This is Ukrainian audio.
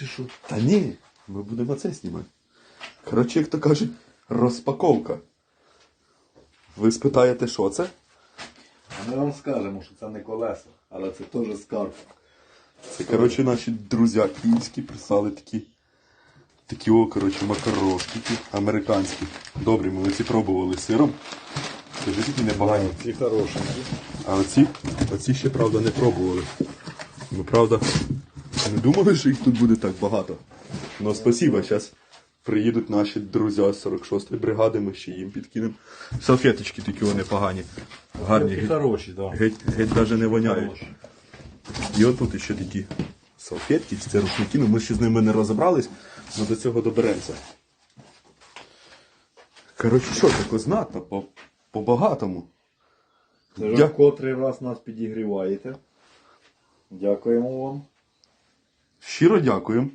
чи що? Та ні, ми будемо це знімати. Коротше, як то кажуть, розпаковка. Ви спитаєте, що це? А ми вам скажемо, що це не колеса, але це теж скарб. Це, коротше, наші друзі київські прислали такі. Такі о, коротше, макарошки американські. Добрі, ми оці пробували сиром. Скажи, такі непогані. Ці хороші. А оці, оці ще, правда, не пробували. Ми, правда, не думали, що їх тут буде так багато. Ну, спасибо, зараз приїдуть наші друзі з 46-ї бригади, ми ще їм підкинемо. Салфеточки такі вони погані. Гарні. Геть, хороші, так. геть, геть навіть не воняють. І отут ще такі салфетки, це рушники, ну ми ще з ними не розібрались, але до цього доберемося. Коротше, що, так знатно, по, по-багатому. Це вже Дя- котрий раз нас підігріваєте. Дякуємо вам. Щиро дякуємо.